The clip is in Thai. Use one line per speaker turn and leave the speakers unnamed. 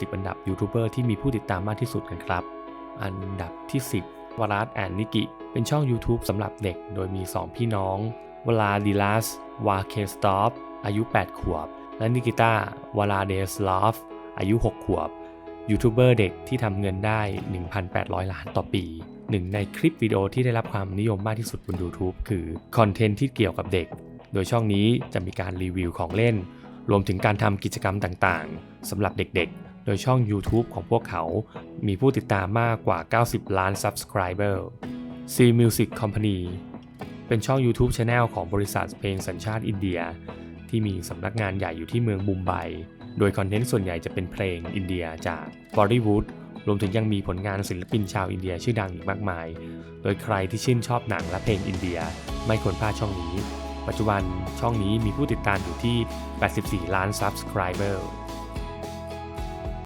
10 อันดับยูทูบเบอร์ที่มีผู้ติดตามมากที่สุดกันครับ อันดับที่ 10วราดแอนนิกิ เป็นช่อง YouTube สำหรับเด็ก โดยมี 2 พี่น้อง วลาดิลัส วาเคสตอฟ อายุ 8 ขวบ และนิกิต้าวลาเดสลอฟ อายุ 6 ขวบ ยูทูบเบอร์เด็กที่ทำเงินได้ 1,800 ล้านต่อปีหนึ่งในคลิปวิดีโอที่ได้รับความนิยมมากที่สุดบน YouTube คือคอนเทนต์ที่เกี่ยวกับเด็ก โดยช่องนี้จะมีการรีวิวของเล่น รวมถึงการทำกิจกรรมต่างๆสำหรับเด็กๆ โดยช่อง YouTube ของพวกเขา มีผู้ติดตามมากกว่า 90 ล้าน Subscriber C Music Company เป็นช่อง YouTube Channel ของบริษัทเพลงสัญชาติอินเดีย ที่มีสำนักงานใหญ่อยู่ที่เมืองมุมไบ โดยคอนเทนต์ส่วนใหญ่จะเป็นเพลงอินเดียจากบอ l ีวูดรวมถึงยังมีผลงานศิลปินชาวอินเดียชื่อดังอีกมากมาย โดยใครที่ชื่นชอบหนังและเพลงอินเดีย ไม่ควรพลาดช่องนี้ ปัจจุบันช่องนี้มีผู้ติดตามอยู่ที่ 84 ล้าน Subscriber